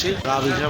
বিচে যাচ্ছি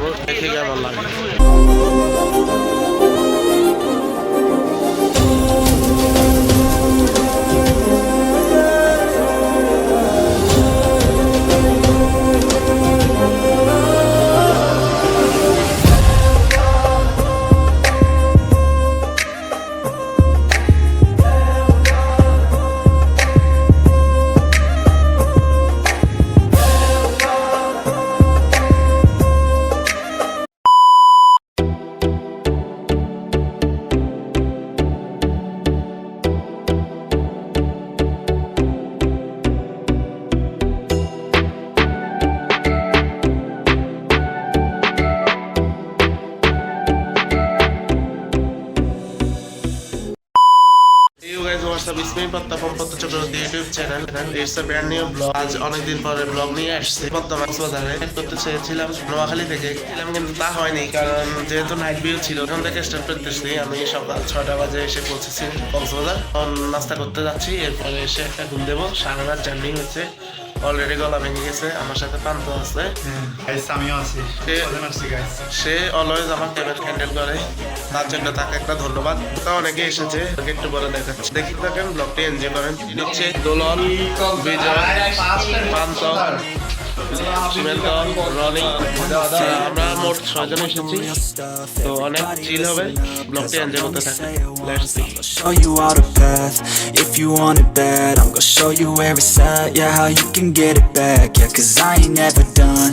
guys, প্রত্যাপন পত্র Chakraborty YouTube channel it's a brand new vlog. আজ অনেকদিন পরে ব্লগ নিয়ে আসছি। বর্তমান কক্সবাজারে করতে চেয়েছিলাম নোয়াখালী থেকে। ছিলাম কিন্তু তা হয়নি কারণ যেহেতু নাইট ভিউ ছিল ওখান থেকে স্টার্ট করতেছি। আমি সকাল ছটা বাজে এসে পৌঁছেছি কক্সবাজার। নাস্তা করতে যাচ্ছি এরপরে এসে একটা ঘুম দেবো। সারা রাত জার্নি হচ্ছে। অলরেডি গলা ভেঙে গেছে আমার সাথে পান্ত আছে। আমিও আছি। সে অলওয়েজ আমার টেবিল হ্যান্ডেল করে। তার জন্য তাকে একটা ধন্যবাদ। তা অনেকে এসেছে তাকে একটু বলে দেখাচ্ছি। দেখি থাকেন ব্লগটি এনজয় করেন। নিচ্ছে হচ্ছে দোলন বিজয় পান্ত সীমান্ত show you all the path If you want it bad, I'm gonna show you it's at Yeah, how you can get it back Yeah, cause I ain't never done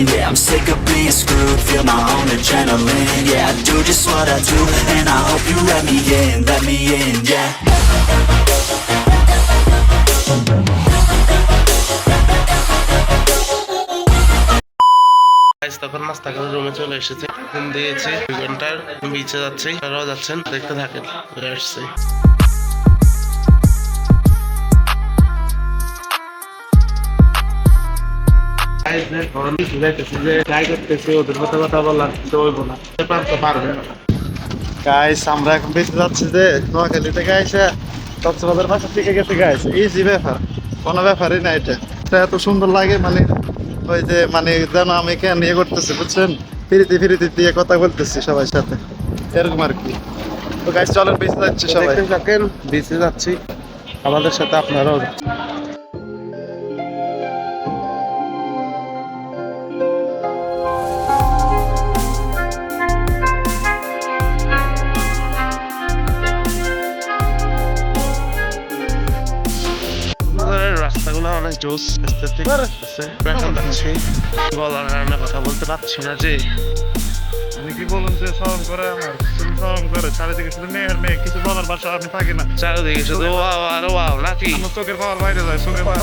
Yeah, I'm sick of being screwed Feel my own adrenaline Yeah, I do just what I do And I hope you let me in, let me in, yeah তখন নাস্তা করে রুমে চলে এসেছে ঘুম দিয়েছে দুই ঘণ্টার বিচে যাচ্ছি তারাও যাচ্ছেন দেখতে থাকেন ওদের কথা কথা বললাম পারবে না। গাইস আমরা এখন বেঁচে যাচ্ছি যে নোয়াখালী থেকে এসে কক্সবাজার বাসার থেকে গেছে গাইস ইজি ব্যাপার। কোনো ব্যাপারই না এটা। এটা এত সুন্দর লাগে মানে ওই যে মানে যেন আমি কেন ইয়ে করতেছি বুঝছেন? ফিরিতে ফিরিতে দিয়ে কথা বলতেছি সবার সাথে। এরকম আর কি। তো গাইস চলেন বেঁচে যাচ্ছি সবাই। থাকেন যাচ্ছি। আমাদের সাথে আপনারাও জোস আছে। এখন যাচ্ছি গলার আমি কথা বলতে পারছি না যে আমি কি বলুন যে সাউন্ড করে আমার শুধু সাউন্ড করে চারিদিকে শুধু মেয়ের মেয়ে কিছু বলার বাসা আমি থাকি না চারিদিকে শুধু ওয়াও আর ওয়াও নাকি আমার চোখের পাওয়ার বাইরে যায় চোখের পাওয়ার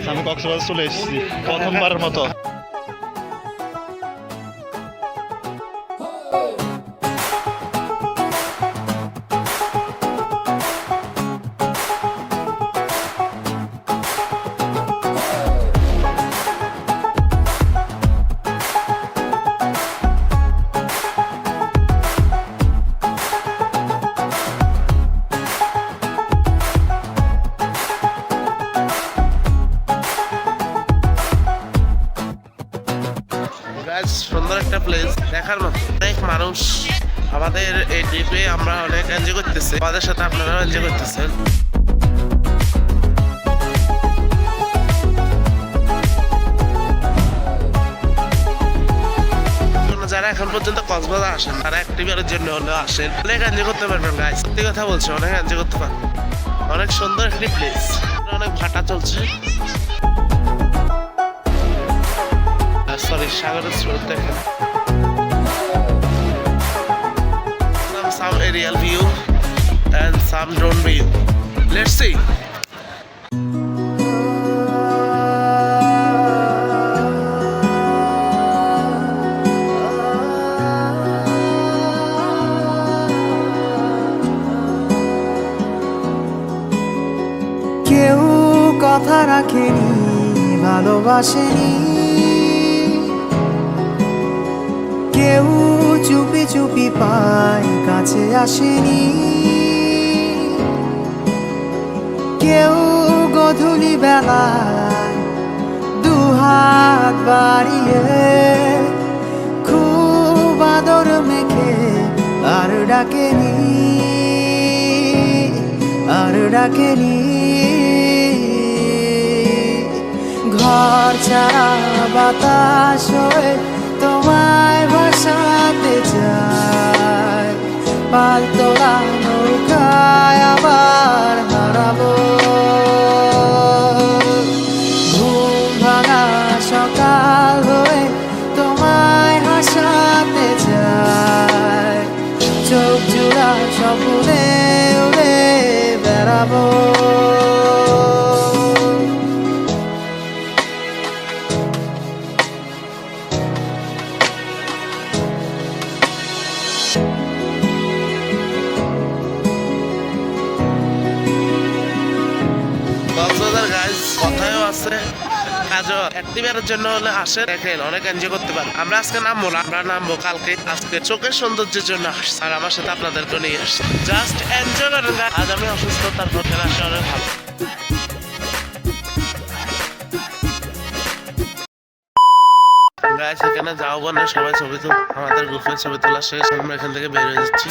গাইস আমি কক্সবাজার চলে এসেছি প্রথমবারের মতো। সত্যি কথা বলছি, অনেক এনজয় করতে পারবেন অনেক সুন্দর একটি প্লেস অনেক ভাটা চলছে সরি সাগরের স্রোত দেখেন some aerial view and some drone view. Let's see. রাখেনি ভালোবাসেনি। কেউ চুপি চুপি পায়, কাছে আসেনি। কেউ গধূলি বেলায় দুহাত বাড়িয়ে খুব আদর মেখে আর ডাকেনি আর ডাকেনি। ঘর ছাড়া বাতাস তোমায় ভাসাতে চায় পালতোলা নৌকায় আবার হারাবো। ঘুম তোমায় চোখ জোড়া স্বপ্নে বেড়াবো। আছে কাজও একটিবারের জন্য হলে আসে। দেখেন, অনেক এনজয় করতে পারেন আমরা আজকে নামবো না, আমরা নামবো কালকে। আজকে চোখের সৌন্দর্যের জন্য আর আমার সাথে আপনাদেরকে নিয়ে আসছি। জাস্ট এনজয় করেন। আজ আমি অসুস্থ তারপর খেলা আসে অনেক ভালো। গাইস এখানে যাও বলে সবাই ছবি তুল আমাদের গ্রুপের ছবি তোলা শেষ। আমরা এখান থেকে বের হয়ে যাচ্ছি।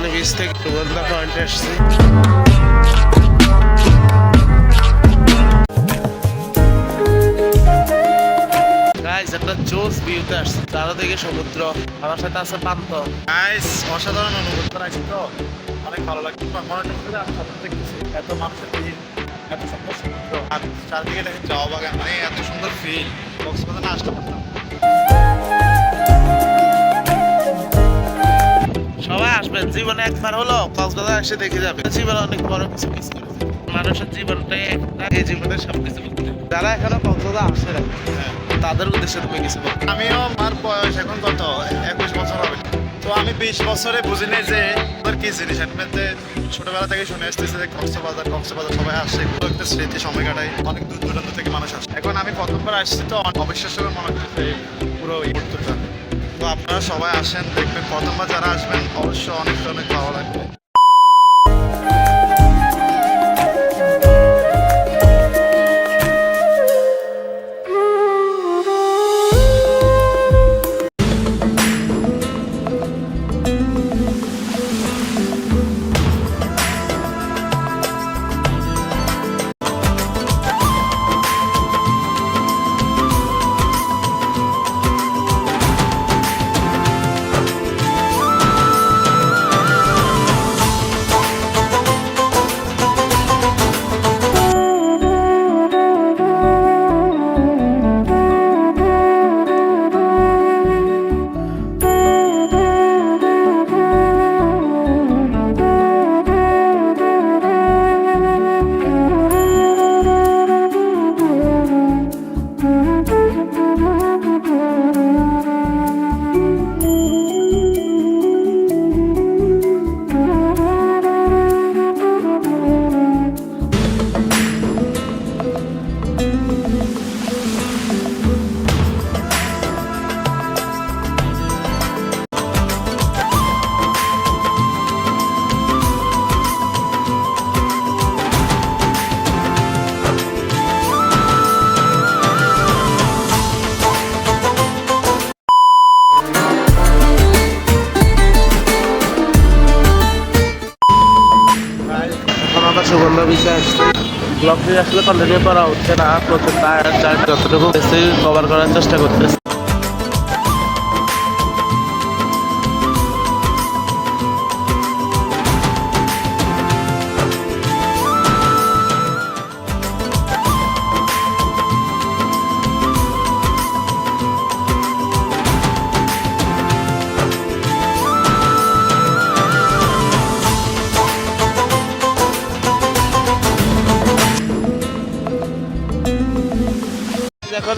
লাবণী বীজ থেকে সুগন্ধা পয়েন্টে আসছি একটা জোস ভিউতে আসছি। সমুদ্র, আমার সাথে আছে পান্ত। গাইস অসাধারণ অনুভব করাইছি তো। অনেক ভালো লাগছে। মনে হচ্ছে আমি এত মানুষের ভিড়, এত সুন্দর সমুদ্র। আর চারদিকে দেখেন চা বাগান। মানে এত সুন্দর ফিল কক্সবাজার আসতে পারতাম। সবাই আসবেন, জীবনে একবার হলো কক্সবাজার এসে দেখে যাবে জীবনে অনেক বড় কিছু মিস করেছে মানুষের জীবনটাই একটা, এই জীবনে সবকিছু যারা এখানে কক্সবাজার আসে তাদের উদ্দেশ্যে তুমি কিছু আমিও আমার বয়স এখন কত? একুশ বছর হবে। তো আমি বিশ বছরে বুঝিনি যে ওদের কি জিনিস। এমনিতে ছোটবেলা থেকে শুনে আসতেছে যে কক্সবাজার কক্সবাজার সবাই আসছে এগুলো একটা স্মৃতি, সময় কাটায়, অনেক দূর দূরান্ত থেকে মানুষ আসে। এখন আমি প্রথমবার আসছি, তো অবিশ্বাস্য করে মনে করছে পুরো মুহূর্তটা। তো আপনারা সবাই আসেন দেখবেন প্রথমবার যারা আসবেন অবশ্যই অনেক অনেক ভালো লাগবে। সুগন্ধ বিষয় আসছে। ব্লগটি আসলে কন্টিনিউ করা হচ্ছে না, প্রচুর টায়ার চার্জ যতটুকু বেশি কভার করার চেষ্টা করতেছি।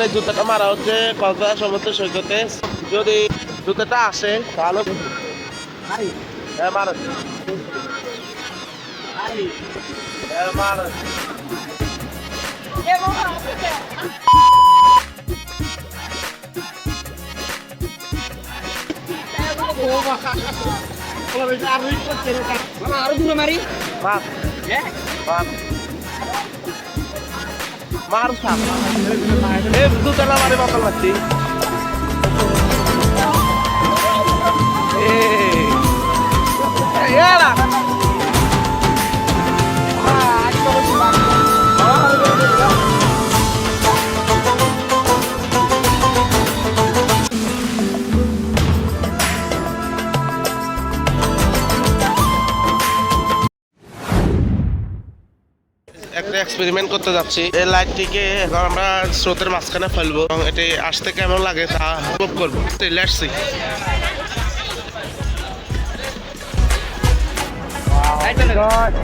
এখন জুতাটা মারা হচ্ছে কক্সবাজার সমুদ্র সৈকতে। যদি জুতাটা আসে তাহলে হ্যাঁ মারা। হ্যাঁ। মারা। মার মার মার থাক এ জুতাটা মারে বাতাল লাগছি এই এরা একটা এক্সপেরিমেন্ট করতে যাচ্ছি। এই লাইটটিকে এখন আমরা স্রোতের মাঝখানে ফেলব এবং এটি আসতে কেমন লাগে তা উপভোগ করব। লেটস সি আজ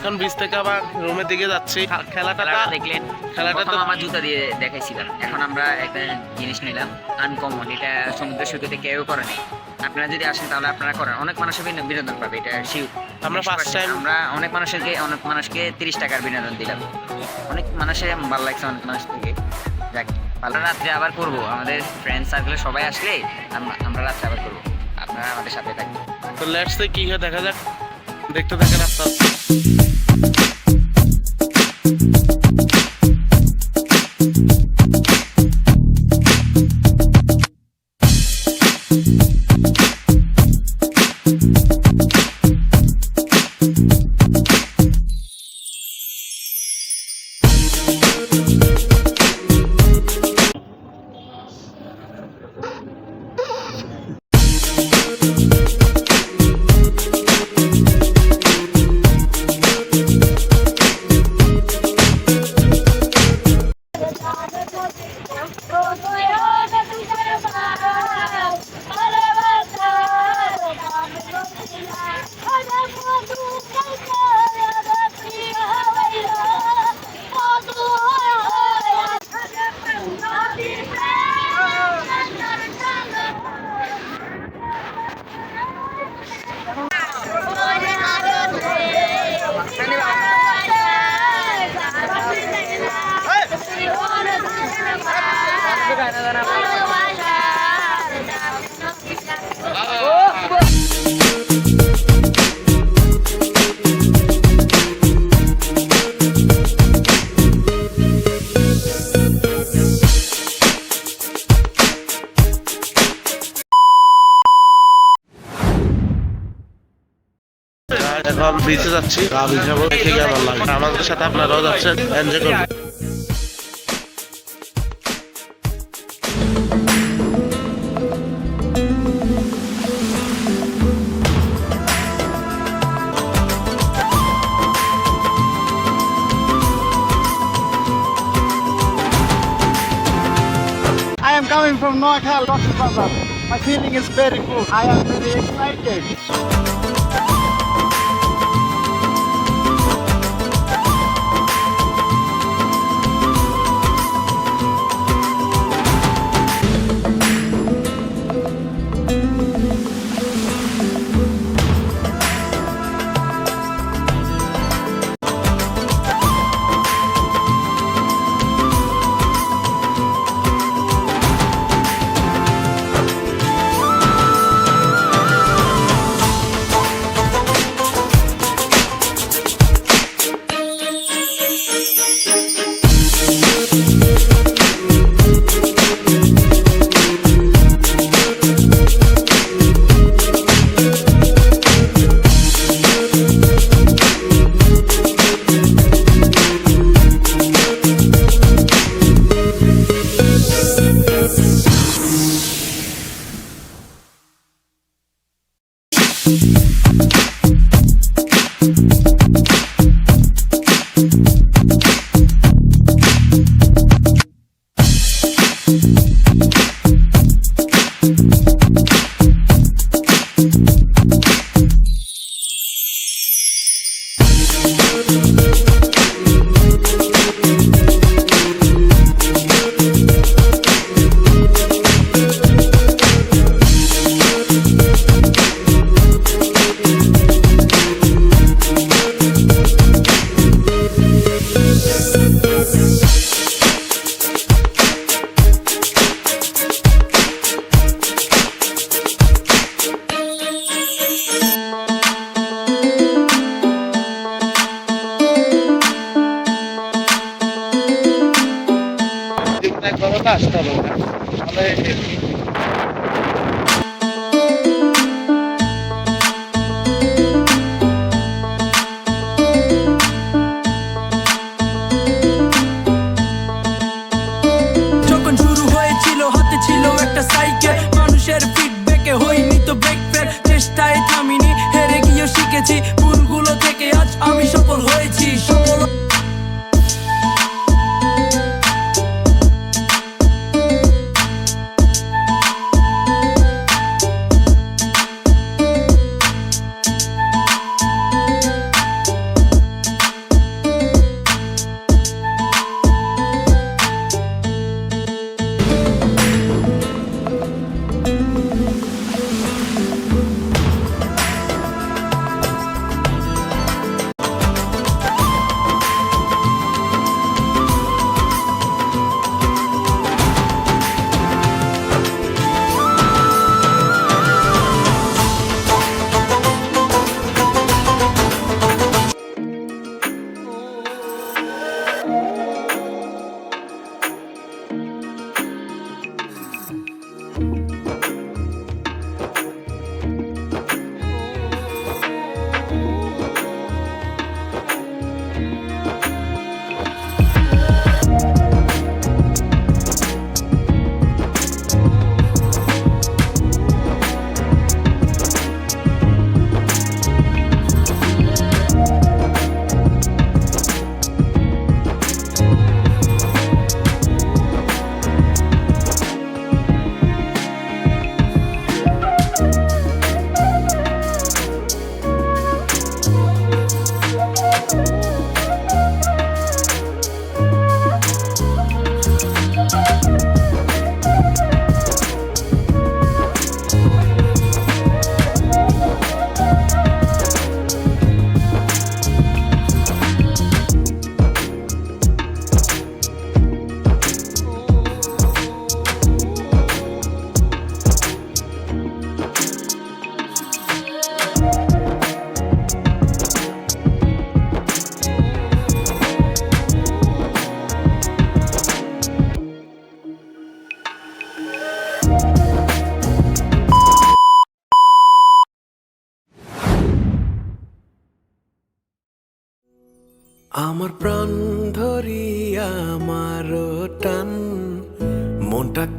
এখন বিচ থেকে আবার রুমের দিকে যাচ্ছি। খেলাটা দেখলেন। খেলাটা তো- আমার জুতা দিয়ে দেখাইছিলাম। এখন আমরা একটা জিনিস নিলাম আনকমন এটা সমুদ্র সৈকতে কেউ করেনি আপনারা যদি আসেন তাহলে আপনারা করেন। অনেক মানুষের বিনো- বিনোদন পাবে এটা শিউ আমরা first time- আমরা অনেক মানুষকে অনেক মানুষকে তিরিশ টাকার বিনোদন দিলাম। অনেক মানুষের ভালো লাগছে অনেক মানুষ থেকে। যাক ভালো রাত্রে আবার করব। আমাদের ফ্রেন্ড সার্কেলে সবাই আসলে আমরা রাত্রে আবার করব। আপনারা আমাদের সাথে থাকবেন। তো লেটস কি হয় দেখা যাক। দেখতে থাকেন আস্তে। এখন বিচে যাচ্ছি। কেমন লাগে আমাদের সাথে আপনারাও যাচ্ছেন। এনজয় করবেন। feeling is very good. I am very excited. আসতে হবে তাহলে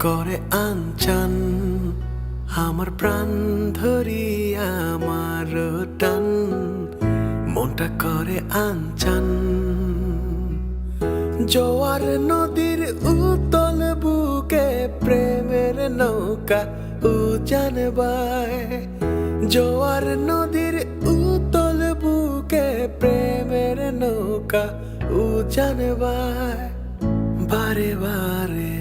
করে আঞ্চান আমার প্রাণ ধরি আমার টান, মনটা করে আঞ্চান জোয়ার নদীর উতল বুকে প্রেমের নৌকা উজান বায়। জোয়ার নদীর উতল বুকে প্রেমের নৌকা উজান বারে বারে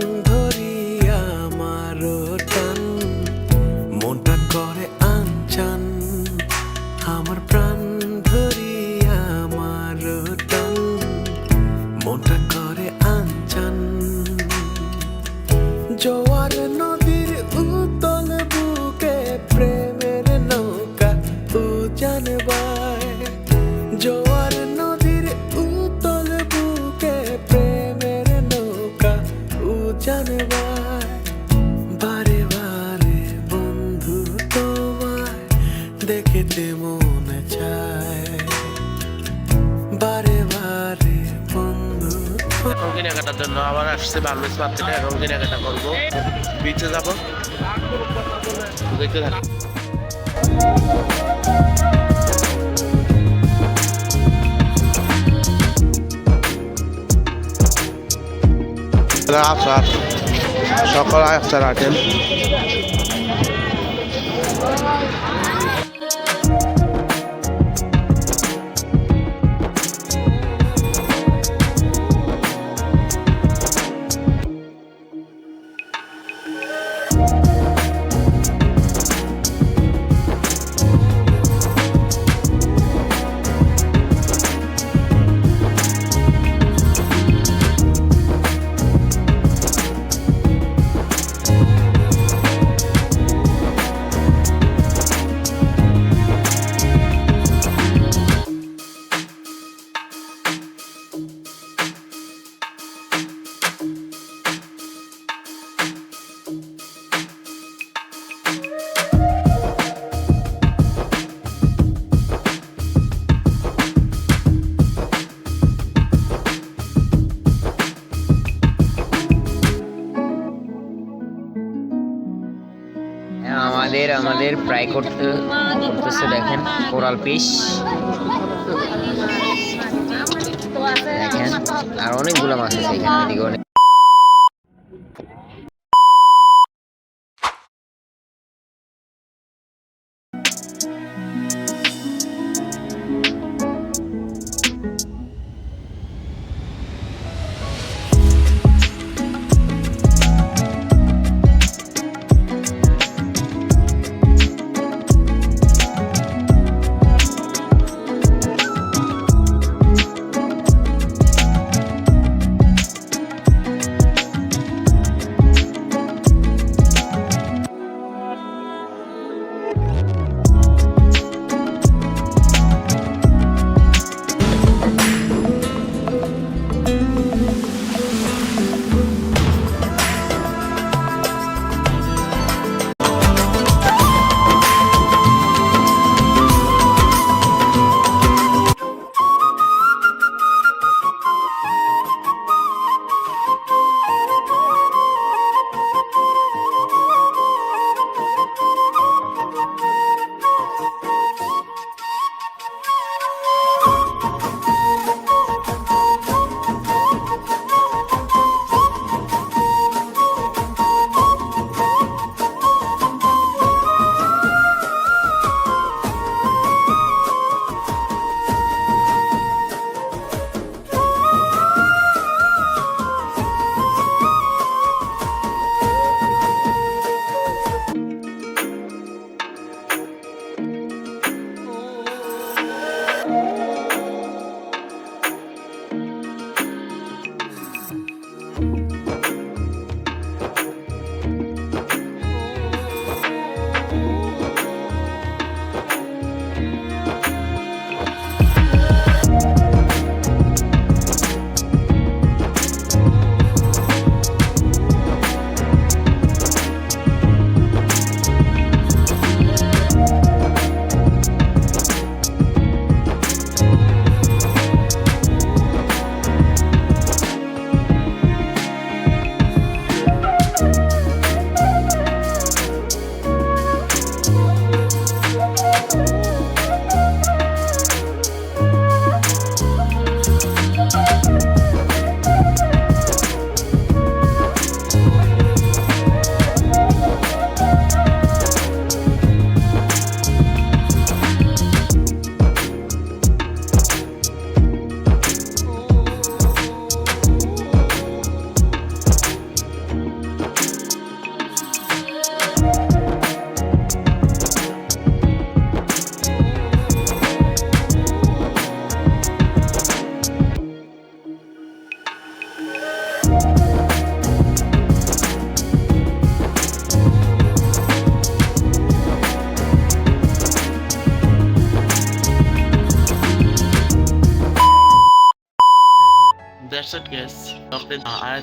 এখন কেনাকাটার জন্য আবার আসছে বার্মিস মার্কেটে এখন কেনাকাটা করব। বিচে যাব। দেখতে থাকি। আচার সকল আচার আমাদের করতে করতেছে দেখেন কোরাল পিস। দেখেন আর অনেকগুলো মাছ আছে এখানে এদিকে অনেক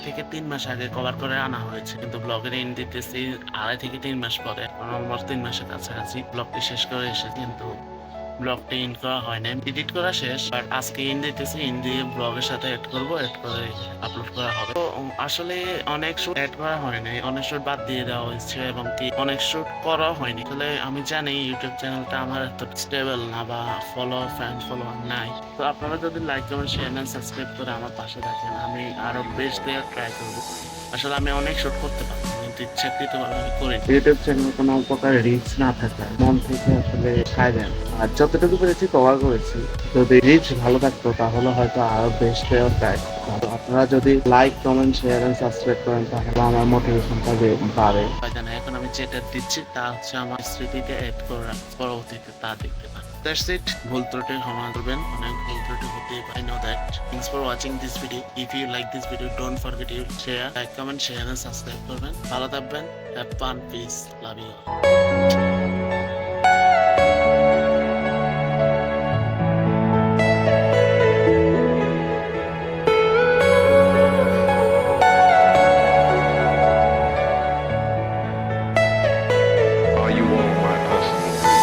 থেকে তিন মাস আগে কভার করে আনা হয়েছে। কিন্তু ব্লগের এন দিতেছি আড়াই থেকে তিন মাস পরে। অলমোস্ট তিন মাসের কাছাকাছি ব্লগটি শেষ করে এসেছে। কিন্তু ইন করা এডিট করা শেষ বাট আজকে ইন দিতেছি ইন দিয়ে সাথে এড করব এড করে আপলোড করা হবে। তো আসলে অনেক শুট এড করা হয়নি অনেক শুট বাদ দিয়ে দেওয়া হয়েছে, এবং কি অনেক শুট করা হয়নি। আমি জানি ইউটিউব চ্যানেলটা আমার এত স্টেবল না বা ফলো ফ্যান ফলোয়ার নাই। তো আপনারা যদি like comment share and subscribe করে আমার পাশে থাকেন, আমি আরও বেস্ট দেওয়ার ট্রাই করব। আসলে আমি অনেক শুট করতে পারি কিন্তু ইচ্ছাকৃত ভাবে আমি করি ইউটিউব চ্যানেল কোনো প্রকার রিচ না থাকায় মন থেকে আসলে খাই দেন আর যতটুকু পেরেছি কভার করেছি। যদি রিচ ভালো থাকতো তাহলে হয়তো আরও বেস্ট দেওয়ার ট্রাই আপনারা যদি like comment share and subscribe করেন তাহলে আমার মোটিভেশনটা বাড়ে। এখন আমি যেটা দিচ্ছি তা হচ্ছে আমার স্মৃতিতে এড করা পরবর্তীতে তা দেখতে পান it. ভুল ত্রুটি ক্ষমা করবেন। অনেক ভুল ত্রুটি হতে পারে। No that thanks for watching this video if you like this video don't forget you share like comment share and subscribe করবেন। ভালো থাকবেন। Have fun peace love you